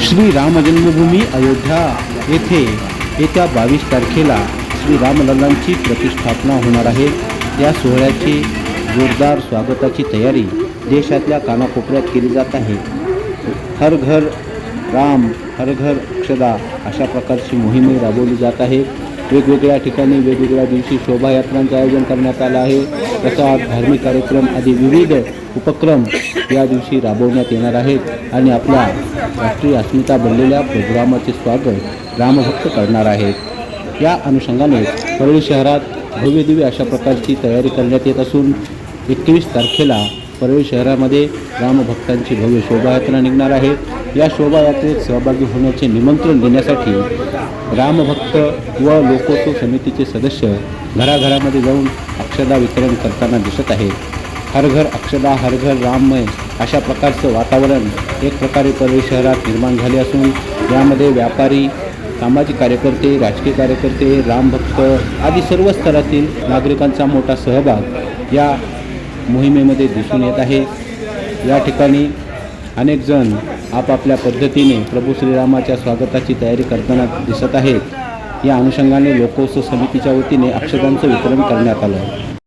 श्री राम जन्मभूमी अयोध्या येथे येत्या बावीस तारखेला श्री रामलल्लांची प्रतिष्ठापना होणार आहे. या सोहळ्याची जोरदार स्वागताची तयारी देशातल्या कानाकोपऱ्यात केली जात आहे. हर घर राम हर घर अक्षदा अशा प्रकारची मोहिमे राबवली जात आहे वेगवेगळ्या ठिकाणी वेगवेगळ्या दिवशी शोभायात्रांचं आयोजन करण्यात आलं आहे. तसा धार्मिक कार्यक्रम आदी विविध उपक्रम या दिवशी राबवण्यात येणार आहेत. आणि आपल्या राष्ट्रीय अस्मिता बनलेल्या प्रोग्रामाचे स्वागत रामभक्त करणार आहेत. या अनुषंगाने परळी शहरात भव्यदिव्य अशा प्रकारची तयारी करण्यात येत असून एकवीस तारखेला परळी शहरामध्ये रामभक्तांची भव्य शोभायात्रा निघणार आहे. या शोभायात्रेत सहभागी होण्याचे निमंत्रण देण्यासाठी रामभक्त व लोकोत्सव समितीचे सदस्य घराघरामध्ये जाऊन अक्षदा वितरण करताना दिसत आहेत. हर घर अक्षदा हर घर राममय अशा प्रकारचं वातावरण एक प्रकारे परळी शहरात निर्माण झाले असून यामध्ये व्यापारी सामाजिक कार्यकर्ते राजकीय कार्यकर्ते रामभक्त आदी सर्व स्तरातील नागरिकांचा मोठा सहभाग या मोहिमेमध्ये दिसून येत आहे. या ठिकाणी अनेकजण आपापल्या पद्धतीने प्रभू श्रीरामाच्या स्वागताची तयारी करताना दिसत आहेत. या अनुषंगाने लोकोत्सव समितीच्या वतीने अक्षतांचं वितरण करण्यात आलं.